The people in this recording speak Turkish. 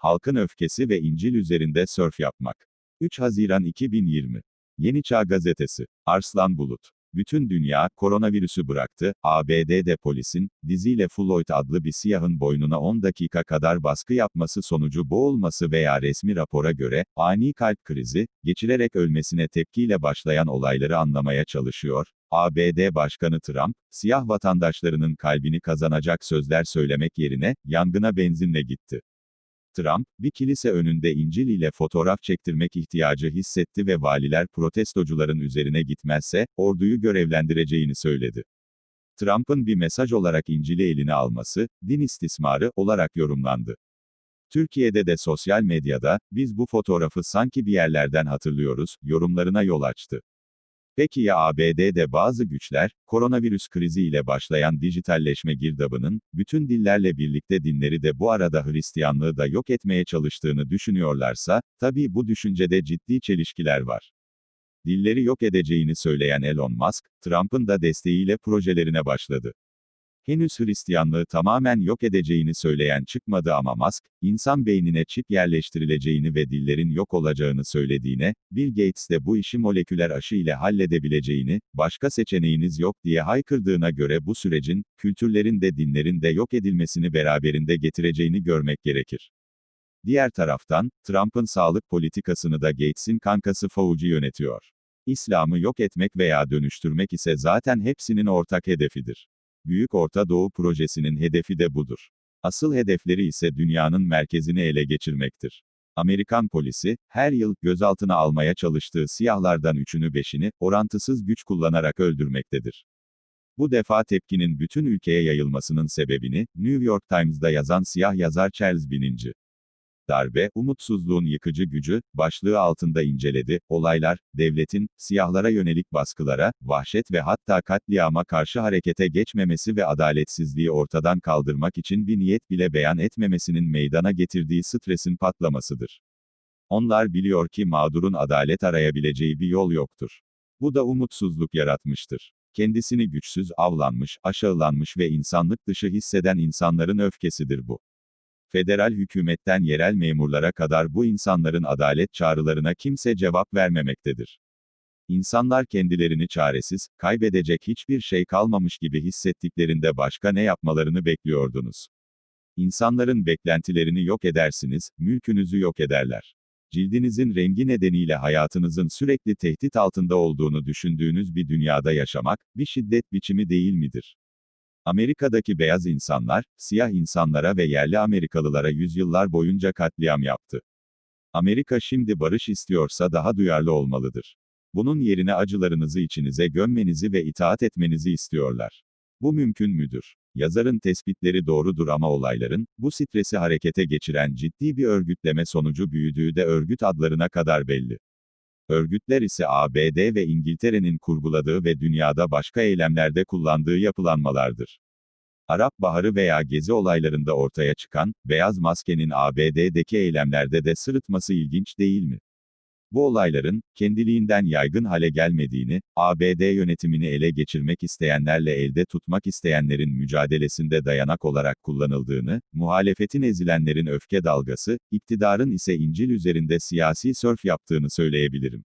halkın öfkesi ve İncil üzerinde sörf yapmak. 3 Haziran 2020. Yeni Çağ Gazetesi. Arslan Bulut. Bütün dünya, koronavirüsü bıraktı, ABD'de polisin, diziyle Floyd adlı bir siyahın boynuna 10 dakika kadar baskı yapması sonucu boğulması veya resmi rapora göre, ani kalp krizi, geçirerek ölmesine tepkiyle başlayan olayları anlamaya çalışıyor. ABD Başkanı Trump, siyah vatandaşlarının kalbini kazanacak sözler söylemek yerine, yangına benzinle gitti. Trump, bir kilise önünde İncil ile fotoğraf çektirmek ihtiyacı hissetti ve valiler protestocuların üzerine gitmezse, orduyu görevlendireceğini söyledi. Trump'ın bir mesaj olarak İncil'i eline alması, din istismarı olarak yorumlandı. Türkiye'de de sosyal medyada, biz bu fotoğrafı sanki bir yerlerden hatırlıyoruz, yorumlarına yol açtı. Peki ya ABD'de bazı güçler, koronavirüs krizi ile başlayan dijitalleşme girdabının, bütün dillerle birlikte dinleri de bu arada Hristiyanlığı da yok etmeye çalıştığını düşünüyorlarsa, tabii bu düşüncede ciddi çelişkiler var. Dilleri yok edeceğini söyleyen Elon Musk, Trump'ın da desteğiyle projelerine başladı. Henüz Hristiyanlığı tamamen yok edeceğini söyleyen çıkmadı ama Musk, insan beynine çip yerleştirileceğini ve dillerin yok olacağını söylediğine, Bill Gates de bu işi moleküler aşı ile halledebileceğini, başka seçeneğiniz yok diye haykırdığına göre bu sürecin, kültürlerin de dinlerin de yok edilmesini beraberinde getireceğini görmek gerekir. Diğer taraftan, Trump'ın sağlık politikasını da Gates'in kankası Fauci yönetiyor. İslam'ı yok etmek veya dönüştürmek ise zaten hepsinin ortak hedefidir. Büyük Orta Doğu Projesi'nin hedefi de budur. Asıl hedefleri ise dünyanın merkezini ele geçirmektir. Amerikan polisi, her yıl, gözaltına almaya çalıştığı siyahlardan üçünü beşini, orantısız güç kullanarak öldürmektedir. Bu defa tepkinin bütün ülkeye yayılmasının sebebini, New York Times'da yazan siyah yazar Charles Bininci darbe, umutsuzluğun yıkıcı gücü, başlığı altında inceledi, olaylar, devletin, siyahlara yönelik baskılara, vahşet ve hatta katliama karşı harekete geçmemesi ve adaletsizliği ortadan kaldırmak için bir niyet bile beyan etmemesinin meydana getirdiği stresin patlamasıdır. Onlar biliyor ki mağdurun adalet arayabileceği bir yol yoktur. Bu da umutsuzluk yaratmıştır. Kendisini güçsüz, avlanmış, aşağılanmış ve insanlık dışı hisseden insanların öfkesidir bu. Federal hükümetten yerel memurlara kadar bu insanların adalet çağrılarına kimse cevap vermemektedir. İnsanlar kendilerini çaresiz, kaybedecek hiçbir şey kalmamış gibi hissettiklerinde başka ne yapmalarını bekliyordunuz? İnsanların beklentilerini yok edersiniz, mülkünüzü yok ederler. Cildinizin rengi nedeniyle hayatınızın sürekli tehdit altında olduğunu düşündüğünüz bir dünyada yaşamak, bir şiddet biçimi değil midir? Amerika'daki beyaz insanlar, siyah insanlara ve yerli Amerikalılara yüzyıllar boyunca katliam yaptı. Amerika şimdi barış istiyorsa daha duyarlı olmalıdır. Bunun yerine acılarınızı içinize gömmenizi ve itaat etmenizi istiyorlar. Bu mümkün müdür? Yazarın tespitleri doğrudur ama olayların, bu stresi harekete geçiren ciddi bir örgütleme sonucu büyüdüğü de örgüt adlarına kadar belli. Örgütler ise ABD ve İngiltere'nin kurguladığı ve dünyada başka eylemlerde kullandığı yapılanmalardır. Arap Baharı veya Gezi olaylarında ortaya çıkan, beyaz maskenin ABD'deki eylemlerde de sırıtması ilginç değil mi? Bu olayların, kendiliğinden yaygın hale gelmediğini, ABD yönetimini ele geçirmek isteyenlerle elde tutmak isteyenlerin mücadelesinde dayanak olarak kullanıldığını, muhalefetin ezilenlerin öfke dalgası, iktidarın ise İncil üzerinde siyasi sörf yaptığını söyleyebilirim.